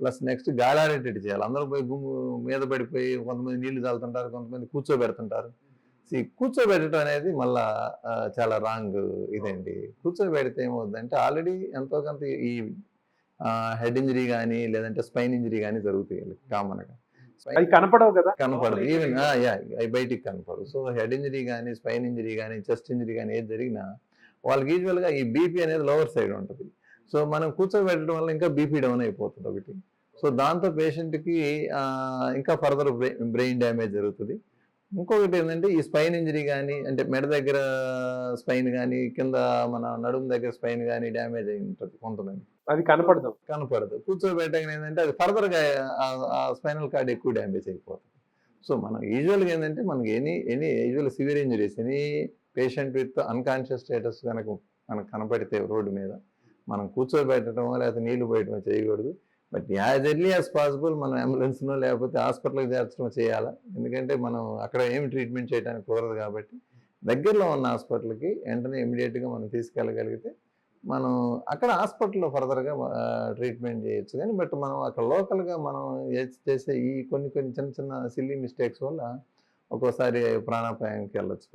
Plus next గాలాడేటట్టు చేయాలి. అందరూ పోయి గుమ్ము మీద పడిపోయి కొంతమంది నీళ్ళు తాగుతుంటారు కొంతమంది కూర్చోబెడుతుంటారు. కూర్చోబెట్టడం అనేది మళ్ళా చాలా రాంగ్ ఇదండి. కూర్చోబెడితే ఏమవుతుందంటే ఆల్రెడీ ఎంతో కొంత ఈ హెడ్ ఇంజరీ కానీ లేదంటే స్పైన్ ఇంజరీ కానీ జరుగుతాయి కామన్గా అవి కనపడవు కదా? కనపడదు ఈవెన్ యా అవి బయటికి కనపడదు సో హెడ్ ఇంజరీ కానీ స్పైన్ ఇంజరీ కానీ చెస్ట్ ఇంజరీ కానీ ఏది జరిగినా వాళ్ళకి యూజువల్గా ఈ బీపీ అనేది లోవర్ సైడ్ ఉంటుంది. సో మనం కూర్చోబెట్టడం వల్ల ఇంకా బీపీ డౌన్ అయిపోతుంది ఒకటి. సో దాంతో పేషెంట్కి ఇంకా ఫర్దర్ బ్రెయిన్ డ్యామేజ్ జరుగుతుంది. ఇంకొకటి ఏంటంటే ఈ స్పైన్ ఇంజరీ కానీ అంటే మెడ దగ్గర స్పైన్ కానీ కింద మన నడుము దగ్గర స్పైన్ కానీ డ్యామేజ్ అయి ఉంటుంది కొంతమంది. అది కనపడదు. కనపడదు. కూర్చోబెట్టగానే ఏంటంటే అది ఫర్దర్గా ఆ స్పైనల్ కార్డ్ ఎక్కువ డ్యామేజ్ అయిపోతుంది. సో మనం యూజువల్గా ఏంటంటే మనకి any any usual severe injuries any patient with unconscious status కనుక మనకు కనపడితే రోడ్డు మీద మనం కూర్చోబెట్టడం లేకపోతే నీళ్ళు పోయటం చేయకూడదు. But as early as possible మనం అంబులెన్స్నో లేకపోతే హాస్పిటల్కి చేర్చడం చేయాలా? ఎందుకంటే మనం అక్కడ ఏమి ట్రీట్మెంట్ చేయడానికి కుదరదు కాబట్టి దగ్గరలో ఉన్న హాస్పిటల్కి వెంటనే ఇమీడియట్గా మనం తీసుకెళ్ళగలిగితే మనం అక్కడ హాస్పిటల్లో ఫర్దర్గా ట్రీట్మెంట్ చేయొచ్చు. కానీ బట్ మనం అక్కడ లోకల్గా మనం చేసే ఈ కొన్ని కొన్ని చిన్న చిన్న సిల్లీ మిస్టేక్స్ వల్ల ఒక్కోసారి ప్రాణాపాయానికి వెళ్ళొచ్చు.